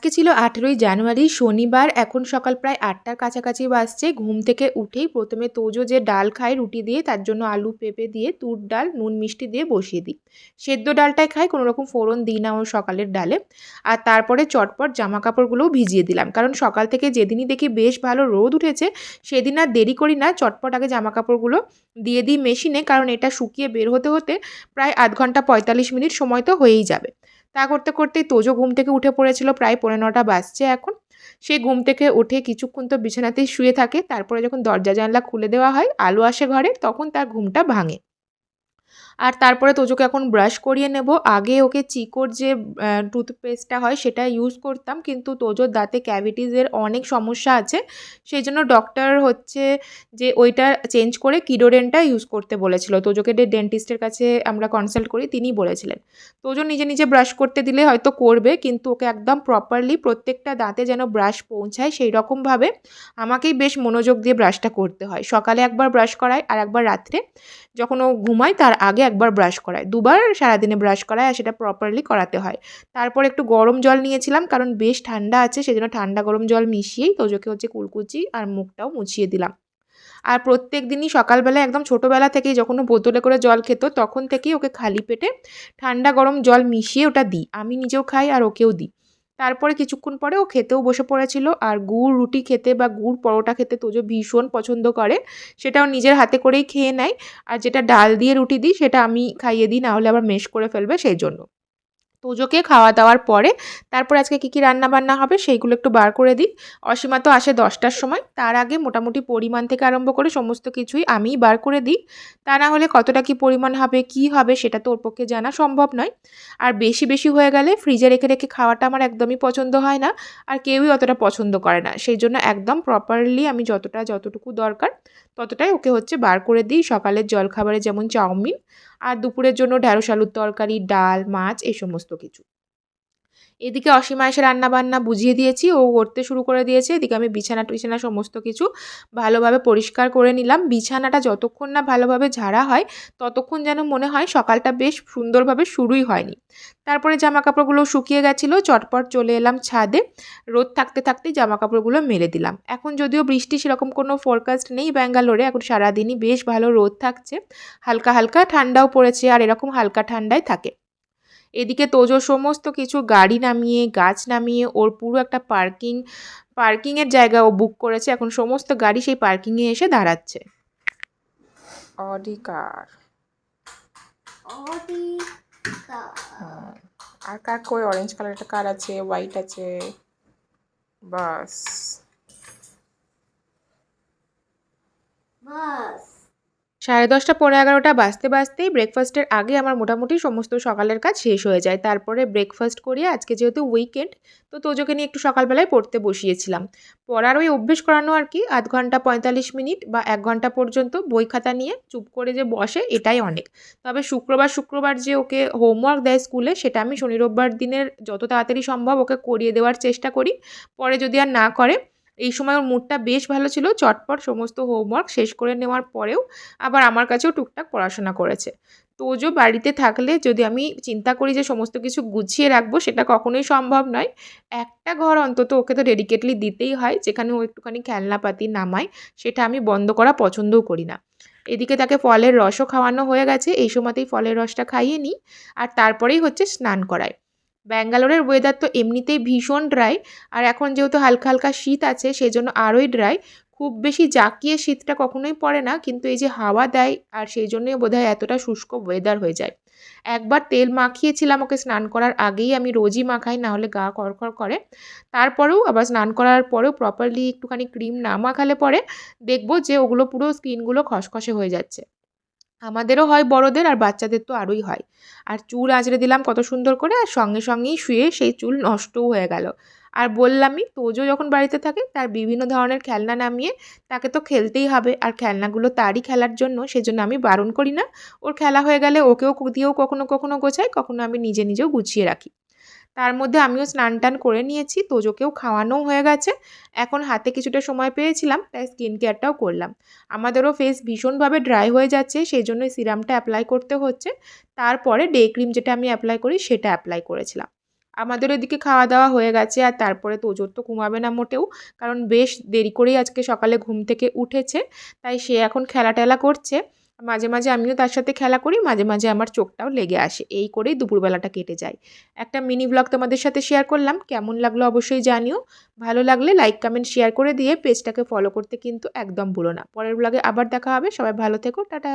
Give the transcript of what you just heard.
আজকে ছিল আঠেরোই জানুয়ারি, শনিবার। এখন সকাল প্রায় আটটার কাছাকাছি বাজছে। ঘুম থেকে উঠেই প্রথমে তোজো যে ডাল খায় রুটি দিয়ে, তার জন্য আলু, পেঁপে দিয়ে, তুর ডাল, নুন, মিষ্টি দিয়ে বসিয়ে দিই। সেদ্ধ ডালটাই খাই, কোনো রকম ফোড়ন দিই না ওর সকালের ডালে। আর তারপরে চটপট জামা কাপড়গুলোও ভিজিয়ে দিলাম। কারণ সকাল থেকে যেদিনই দেখি বেশ ভালো রোদ উঠেছে, সেদিন আর দেরি করি না, চটপট আগে জামা কাপড়গুলো দিয়ে দিই মেশিনে। কারণ এটা শুকিয়ে বের হতে হতে প্রায় আধ ঘণ্টা পঁয়তাল্লিশ মিনিট সময় তো হয়েই যাবে। তা করতে করতেই তোজো ঘুম থেকে উঠে পড়েছিল প্রায় পনেরো নটা বাজছে এখন। সে ঘুম থেকে উঠে কিছুক্ষণ তো বিছানাতেই শুয়ে থাকে, তারপরে যখন দরজা জানলা খুলে দেওয়া হয়, আলো আসে ঘরে, তখন তার ঘুমটা ভাঙে। আর তারপরে তোজোকে এখন ব্রাশ করিয়ে নেব। আগে ওকে চিকোর যে টুথপেস্টটা হয় সেটা ইউজ করতাম, কিন্তু তোজোর দাঁতে ক্যাভিটিসের অনেক সমস্যা আছে। সেই জন্য ডক্টর হচ্ছে যে, ওইটা চেঞ্জ করে কিডোডেনটা ইউজ করতে বলেছিল। তোজোকে ডেন্টিস্টের কাছে আমরা কনসাল্ট করি, তিনিই বলেছিলেন। তোজো নিজে নিজে ব্রাশ করতে দিলে হয়তো করবে, কিন্তু ওকে একদম প্রপারলি প্রত্যেকটা দাঁতে যেন ব্রাশ পৌঁছায় সেই রকমভাবে আমাকেই বেশ মনোযোগ দিয়ে ব্রাশটা করতে হয়। সকালে একবার ব্রাশ করায় আর একবার রাত্রে। যখন ও ঘুমায়, তার আগে একবার ব্রাশ করায়, দুবার সারাদিনে ব্রাশ করায় আর সেটা প্রপারলি করাতে হয়। তারপর একটু গরম জল নিয়েছিলাম কারণ বেশ ঠান্ডা আছে সেজন্য ঠান্ডা গরম জল মিশিয়েই তোজোকে হচ্ছে কুলকুচি আর মুখটাও মুছিয়ে দিলাম। আর প্রত্যেক দিনই সকালবেলা একদম ছোটোবেলা থেকেই যখন বোতলে করে জল খেত তখন থেকেই ওকে খালি পেটে ঠান্ডা গরম জল মিশিয়ে ওটা দিই। আমি নিজেও খাই আর ওকেও দিই। তারপরে কিছুক্ষণ পরে ও খেতেও বসে পড়েছিল। আর গুড়, রুটি খেতে বা গুড় পরোটা খেতে তোজো ভীষণ পছন্দ করে। সেটাও নিজের হাতে করেই খেয়ে নেয়। আর যেটা ডাল দিয়ে রুটি দিই, সেটা আমি খাইয়ে দিই, নাহলে আবার মেশ করে ফেলবে সেই জন্য। তোজোকে খাওয়া দাওয়ার পরে তারপর আজকে কী কী রান্না বান্না হবে সেইগুলো একটু বার করে দিই। অসীমা তো আসে দশটার সময়। তার আগে মোটামুটি পরিমাণ থেকে আরম্ভ করে সমস্ত কিছুই আমিই বার করে দিই। তা না হলে কতটা কী পরিমাণ হবে, কি হবে সেটা তো ওর পক্ষে জানা সম্ভব নয়। আর বেশি বেশি হয়ে গেলে ফ্রিজে রেখে রেখে খাওয়াটা আমার একদমই পছন্দ হয় না। আর কেউই অতটা পছন্দ করে না। সেই জন্য একদম প্রপারলি আমি যতটা যতটুকু দরকার ততটাই ওকে হচ্ছে বার করে দিই। সকালের জলখাবারে যেমন চাউমিন আর দুপুরের জন্য ঢ্যাঁড়স আলুর তরকারি ডাল মাছ এই সমস্ত কিছু। এদিকে অসীমা এসে রান্নাবান্না বুঝিয়ে দিয়েছি, ও করতে শুরু করে দিয়েছে। এদিকে আমি বিছানা টিছানা সমস্ত কিছু ভালোভাবে পরিষ্কার করে নিলাম। বিছানাটা যতক্ষণ না ভালোভাবে ঝাড়া হয়, ততক্ষণ যেন মনে হয় সকালটা বেশ সুন্দরভাবে শুরুই হয়নি। তারপরে জামা কাপড়গুলো শুকিয়ে গেছিল, চটপট চলে এলাম ছাদে। রোদ থাকতে থাকতেই জামা কাপড়গুলো মেলে দিলাম। এখন যদিও বৃষ্টি সেরকম কোনো ফোরকাস্ট নেই ব্যাঙ্গালোরে, এখন সারাদিনই বেশ ভালো রোদ থাকছে। হালকা হালকা ঠান্ডাও পড়েছে, আর এরকম হালকা ঠান্ডায় থাকে। এদিকে তোজো সমস্ত কিছু গাড়ি নামিয়ে গাছ নামিয়ে ওর পুরো একটা পার্কিং পার্কিংয়ের জায়গা ও বুক করেছে। এখন সমস্ত গাড়ি সেই পার্কিংয়ে এসে দাঁড়াচ্ছে। অডি কার আর কার কই? অরেঞ্জ কালার একটা কার আছে? হোয়াইট আছে? বাস। বাস। সাড়ে দশটা পনেরো এগারোটা বাজতে বাজতেই ব্রেকফাস্টের আগে আমার মোটামুটি সমস্ত সকালের কাজ শেষ হয়ে যায়। তারপরে ব্রেকফাস্ট করিয়ে আজকে যেহেতু উইকেন্ড তো তোজোকে নিয়ে একটু সকালবেলায় পড়তে বসিয়েছিলাম। পড়ার ওই অভ্যেস করানো আর কি, আধ ঘণ্টা পঁয়তাল্লিশ মিনিট বা এক ঘণ্টা পর্যন্ত বই খাতা নিয়ে চুপ করে যে বসে এটাই অনেক। তবে শুক্রবার শুক্রবার যে ওকে হোমওয়ার্ক দেয় স্কুলে, সেটা আমি শনি রোববার দিনের যত তাড়াতাড়ি সম্ভব ওকে করিয়ে দেওয়ার চেষ্টা করি। পরে যদি আর না করে এই সময় ওর মুডটা বেশ ভালো ছিল, চটপট সমস্ত হোমওয়ার্ক শেষ করে নেওয়ার পরেও আবার আমার কাছেও টুকটাক পড়াশোনা করেছে। তোজো বাড়িতে থাকলে যদি আমি চিন্তা করি যে সমস্ত কিছু গুছিয়ে রাখব, সেটা কখনোই সম্ভব নয়। একটা ঘর অন্তত ওকে তো ডেডিকেটলি দিতেই হয়, যেখানে ও একটুখানি খেলনাপাতি নামায়, সেটা আমি বন্ধ করা পছন্দও করি না। এদিকে তাকে ফলের রসও খাওয়ানো হয়ে গেছে, এই সময়তেই ফলের রসটা খাইয়ে নিই, আর তারপরেই হচ্ছে স্নান করায়। ব্যাঙ্গালোরের ওয়েদার তো এমনিতেই ভীষণ ড্রাই আর এখন যেহেতু হালকা হালকা শীত আছে সেই জন্য আরোই ড্রাই খুব বেশি জাঁকিয়ে শীতটা কখনোই পড়ে না, কিন্তু এই যে হাওয়া দেয়, আর সেই জন্যই বোধহয় এতটা শুষ্ক ওয়েদার হয়ে যায়। একবার তেল মাখিয়েছিলাম, ওকে স্নান করার আগেই আমি রোজই মাখাই, না হলে গা করকর করে। তারপরেও আবার স্নান করার পরেও প্রপারলি একটুখানি ক্রিম না মাখালে পরে দেখব যে ওগুলো পুরো স্কিনগুলো খসখসে হয়ে যাচ্ছে। আমাদেরও হয়, বড়দের আর বাচ্চাদের তো আরোই হয়। আর চুল আঁচড়ে দিলাম কত সুন্দর করে আর সঙ্গে সঙ্গেই শুয়ে সেই চুল নষ্টও হয়ে গেল। আর বললামই, তোজো যখন বাড়িতে থাকে, তার বিভিন্ন ধরনের খেলনা নামিয়ে তাকে তো খেলতেই হবে। আর খেলনাগুলো তারই খেলার জন্য সেজন্য আমি বারণ করি না। ওর খেলা হয়ে গেলে ওকেও দিয়েও কখনো কখনো গোছাই, কখনো আমি নিজে নিজেও গুছিয়ে রাখি। তার মধ্যে আমিও স্নান টান করে নিয়েছি, তোজোকেও খাওয়ানোও হয়ে গেছে। এখন হাতে কিছুটা সময় পেয়েছিলাম, তাই স্কিন কেয়ারটাও করলাম। আমাদেরও ফেস ভীষণভাবে ড্রাই হয়ে যাচ্ছে সেই জন্য সিরামটা অ্যাপ্লাই করতে হচ্ছে। তারপরে ডে ক্রিম যেটা আমি অ্যাপ্লাই করি, সেটা অ্যাপ্লাই করেছিলাম। আমাদের এদিকে খাওয়া দাওয়া হয়ে গেছে, আর তারপরে তোজোর তো ঘুমাবে না মোটেও, কারণ বেশ দেরি করেই আজকে সকালে ঘুম থেকে উঠেছে, তাই সে এখন খেলা টেলা করছে। মাঝে মাঝে আমিও তার সাথে খেলা করি, মাঝে মাঝে আমার চোখটাও লেগে আসে। এই করেই দুপুরবেলাটা কেটে যায়। একটা মিনি ব্লগ তোমাদের সাথে শেয়ার করলাম। কেমন লাগল অবশ্যই জানিও। ভালো লাগলে লাইক কমেন্ট শেয়ার করে দিয়ে পেজটাকে ফলো করতে কিন্তু একদম ভুলো না। পরের ব্লগে আবার দেখা হবে। সবাই ভালো থেকো। টাটা!